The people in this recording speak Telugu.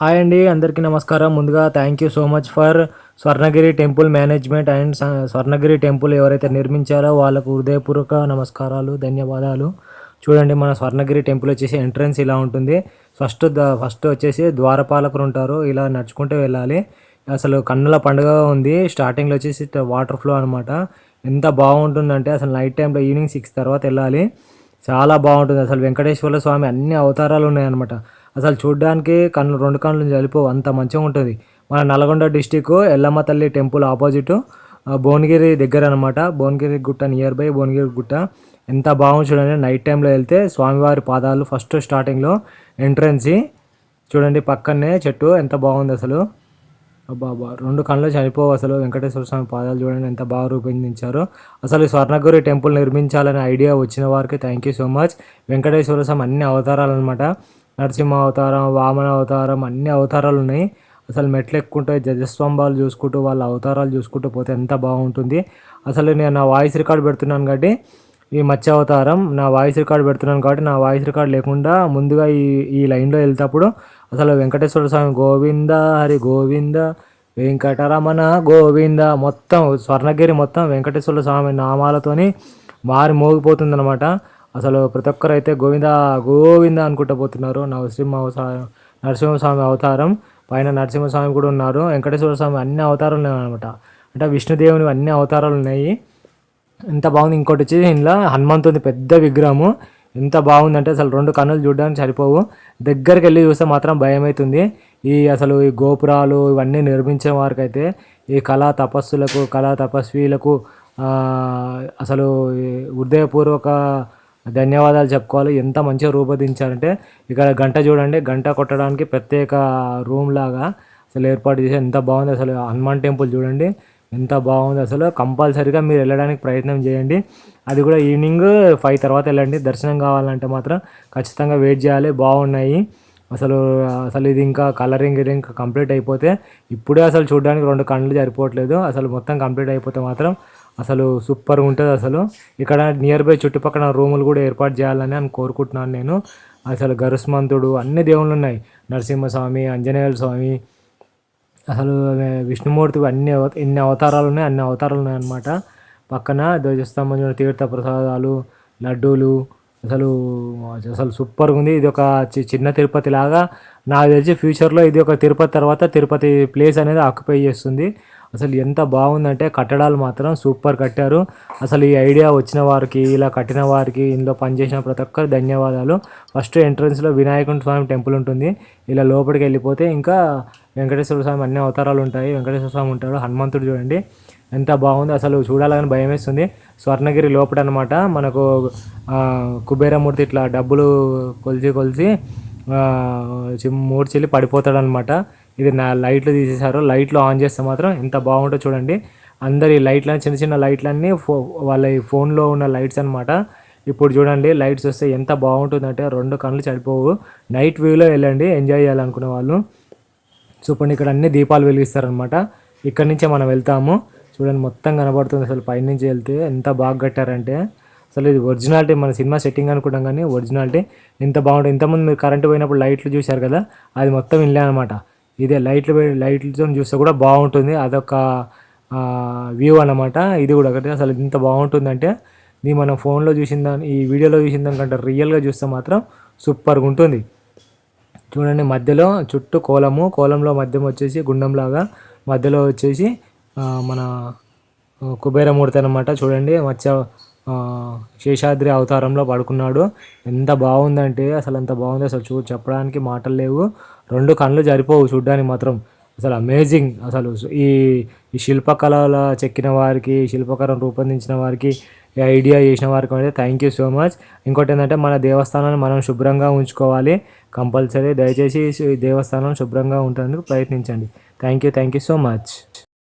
హాయ్ అండి అందరికీ నమస్కారం. ముందుగా thank you so much for Swarnagiri temple management and స- స్వర్ణగిరి టెంపుల్ ఎవరైతే నిర్మించారో వాళ్ళకు హృదయపూర్వక నమస్కారాలు ధన్యవాదాలు. చూడండి మన స్వర్ణగిరి టెంపుల్ వచ్చేసి ఎంట్రన్స్ ఇలా ఉంటుంది. ఫస్ట్ ద ఫస్ట్ వచ్చేసి ద్వారపాలకులు ఉంటారు. ఇలా నడుచుకుంటూ వెళ్ళాలి. అసలు కన్నుల పండుగ ఉంది. స్టార్టింగ్లో వచ్చేసి వాటర్ ఫ్లో అనమాట ఎంత బాగుంటుందంటే అసలు నైట్ టైంలో ఈవినింగ్ సిక్స్ తర్వాత వెళ్ళాలి. చాలా బాగుంటుంది. అసలు వెంకటేశ్వర స్వామి అన్ని అవతారాలు ఉన్నాయన్నమాట. అసలు చూడడానికి కన్ను రెండు కన్నులు చలిపోవు అంత మంచిగా ఉంటుంది. మన నల్గొండ డిస్టిక్ ఎల్లమ్మ తల్లి టెంపుల్ ఆపోజిట్ భువనగిరి దగ్గర అనమాట భువనగిరి గుట్ట నియర్ బై భువనగిరి గుట్ట. ఎంత బాగుంది చూడండి. నైట్ టైంలో వెళ్తే స్వామివారి పాదాలు ఫస్ట్ స్టార్టింగ్లో ఎంట్రన్స్ చూడండి పక్కనే చెట్టు ఎంత బాగుంది అసలు. బాబా రెండు కళ్ళు చనిపోవు అసలు. వెంకటేశ్వర స్వామి పాదాలు చూడండి ఎంత బాగా రూపొందించారు. అసలు స్వర్ణగురి స్వర్ణగిరి టెంపుల్ నిర్మించాలనే ఐడియా వచ్చిన వారికి thank you so much Venkateswara Swamy అన్ని అవతారాలు అనమాట నరసింహ అవతారం వామన అవతారం అన్ని అవతారాలు ఉన్నాయి. అసలు మెట్లు ఎక్కుంటే జజస్తంభాలు చూసుకుంటూ వాళ్ళ అవతారాలు చూసుకుంటూ పోతే ఎంత బాగుంటుంది. అసలు నేను నా వాయిస్ రికార్డ్ పెడుతున్నాను కాబట్టి ఈ మత్స్య అవతారం నా వాయిస్ రికార్డ్ పెడుతున్నాను కాబట్టి నా వాయిస్ రికార్డ్ లేకుండా ముందుగా ఈ ఈ లైన్లో వెళ్తేప్పుడు అసలు వెంకటేశ్వర స్వామి గోవింద హరి గోవింద వెంకటరమణ గోవింద మొత్తం స్వర్ణగిరి మొత్తం వెంకటేశ్వర స్వామి నామాలతోని మారి మోగిపోతుందన్నమాట. అసలు ప్రతి ఒక్కరు అయితే గోవింద గోవింద అనుకుంటూ పోతున్నారు. నరసింహ నరసింహస్వామి అవతారం పైన నరసింహస్వామి కూడా ఉన్నారు. వెంకటేశ్వర స్వామి అన్ని అవతారాలు ఉన్నాయి అనమాట అంటే విష్ణుదేవుని అన్ని అవతారాలు ఉన్నాయి. ఎంత బాగుంది ఇంకోటి వచ్చి ఇంట్లో హనుమంతుని పెద్ద విగ్రహము. ఎంత బాగుందంటే అసలు రెండు కన్నులు చూడడానికి సరిపోవు. దగ్గరికి వెళ్ళి చూస్తే మాత్రం భయం అవుతుంది ఈ అసలు ఈ గోపురాలు ఇవన్నీ నిర్మించే వారికి అయితే ఈ కళా తపస్సులకు కళా తపస్వీలకు అసలు హృదయపూర్వక ధన్యవాదాలు చెప్పుకోవాలి. ఎంత మంచిగా రూపొందించారంటే ఇక్కడ గంట చూడండి గంట కొట్టడానికి ప్రత్యేక రూమ్ లాగా అసలు ఏర్పాటు చేసి ఎంత బాగుంది అసలు హనుమాన్ టెంపుల్ చూడండి ఎంత బాగుంది అసలు. కంపల్సరీగా మీరు వెళ్ళడానికి ప్రయత్నం చేయండి. అది కూడా ఈవినింగ్ ఫైవ్ తర్వాత వెళ్ళండి. దర్శనం కావాలంటే మాత్రం ఖచ్చితంగా వెయిట్ చేయాలి. బాగున్నాయి. అసలు అసలు ఇది ఇంకా కలరింగ్ గిరింగ్ కంప్లీట్ అయిపోతే ఇప్పుడే అసలు చూడడానికి రెండు కళ్ళు సరిపోవట్లేదు. అసలు మొత్తం కంప్లీట్ అయిపోతే మాత్రం అసలు సూపర్ ఉంటుంది అసలు. ఇక్కడ నియర్ బై చుట్టుపక్కల రూములు కూడా ఏర్పాటు చేయాలని అని కోరుకుంటున్నాను నేను. అసలు గరుస్మంతుడు అన్ని దేవుళ్ళు ఉన్నాయి. నరసింహస్వామి ఆంజనేయుల స్వామి అసలు విష్ణుమూర్తి అన్ని ఎన్ని అవతారాలు ఉన్నాయి అన్ని అవతారాలు ఉన్నాయి అన్నమాట. పక్కన ధ్వజస్తంభం తీర్థ ప్రసాదాలు లడ్డూలు అసలు అసలు సూపర్గా ఉంది. ఇది ఒక చి- చిన్న తిరుపతి లాగా నాకు తెలిసి ఫ్యూచర్లో ఇది ఒక తిరుపతి తర్వాత తిరుపతి ప్లేస్ అనేది ఆక్యుపై చేస్తుంది. అసలు ఎంత బాగుందంటే కట్టడాలు మాత్రం సూపర్ కట్టారు. అసలు ఈ ఐడియా వచ్చిన వారికి ఇలా కట్టిన వారికి ఇందులో పనిచేసిన ప్రతి ఒక్కరు ధన్యవాదాలు. ఫస్ట్ ఎంట్రన్స్లో వినాయకుని స్వామి టెంపుల్ ఉంటుంది. ఇలా లోపలికి వెళ్ళిపోతే ఇంకా వెంకటేశ్వర స్వామి అన్ని అవతారాలు ఉంటాయి. వెంకటేశ్వర స్వామి ఉంటాడు హనుమంతుడు చూడండి. ఎంత బాగుంది అసలు చూడాలని భయం వేస్తుంది స్వర్ణగిరి లోపల అనమాట మనకు కుబేరమూర్తి ఇట్లా డబ్బులు కొలిచి కొలిచి ఆ, పడిపోతాడనమాట ఇది నా లైట్లు తీసేశారు. లైట్లు ఆన్ చేస్తే మాత్రం ఎంత బాగుంటుందో చూడండి. అందరి లైట్లని చిన్న చిన్న లైట్లన్నీ ఫో వాళ్ళ ఈ ఫోన్లో ఉన్న లైట్స్ అనమాట ఇప్పుడు చూడండి లైట్స్ వస్తే ఎంత బాగుంటుందంటే రెండు కళ్ళు చడిపోవు నైట్ వ్యూలో వెళ్ళండి ఎంజాయ్ చేయాలనుకునే వాళ్ళు. చూపండి ఇక్కడ అన్ని దీపాలు వెలిగిస్తారనమాట ఇక్కడి నుంచే మనం వెళ్తాము. చూడండి మొత్తం కనబడుతుంది అసలు. పైనుంచి వెళ్తే ఎంత బాగా కట్టారంటే. అసలు ఇది ఒరిజినాలిటీ మన సినిమా సెట్టింగ్ అనుకుంటాం కానీ ఒరిజినాలిటీ. ఎంత బాగుంటుంది. ఇంతకుముందు మీరు కరెంటు పోయినప్పుడు లైట్లు చూశారు కదా? అది మొత్తం ఇల్లే అనమాట ఇదే లైట్లు లైట్లతో చూస్తే కూడా బాగుంటుంది. అదొక వ్యూ అనమాట ఇది కూడా ఒకటి. అసలు ఇంత బాగుంటుందంటే ఇది మనం ఫోన్లో చూసిన దాని ఈ వీడియోలో చూసిన దానికంటే రియల్గా చూస్తే మాత్రం సూపర్గా ఉంటుంది. చూడండి మధ్యలో చుట్టూ కోలము. కోలంలో మధ్యం వచ్చేసి గుండంలాగా మధ్యలో వచ్చేసి మన కుబేరమూర్తి అనమాట చూడండి మత్స్య శేషాద్రి అవతారంలో పడుకున్నాడు. ఎంత బాగుందంటే అసలు ఎంత బాగుంది అసలు చూ చెప్పడానికి మాటలు లేవు. రెండు కళ్ళు జరిపోవు చూడ్డానికి మాత్రం. అసలు అమేజింగ్ అసలు ఈ ఈ శిల్పకళల చెక్కిన వారికి శిల్పకళను రూపొందించిన వారికి ఐడియా చేసిన వారికి అయితే థ్యాంక్ యూ సో మచ్ ఇంకోటి ఏంటంటే మన దేవస్థానాన్ని మనం శుభ్రంగా ఉంచుకోవాలి. కంపల్సరీ దయచేసి దేవస్థానం శుభ్రంగా ఉండడానికి ప్రయత్నించండి. Thank you thank you so much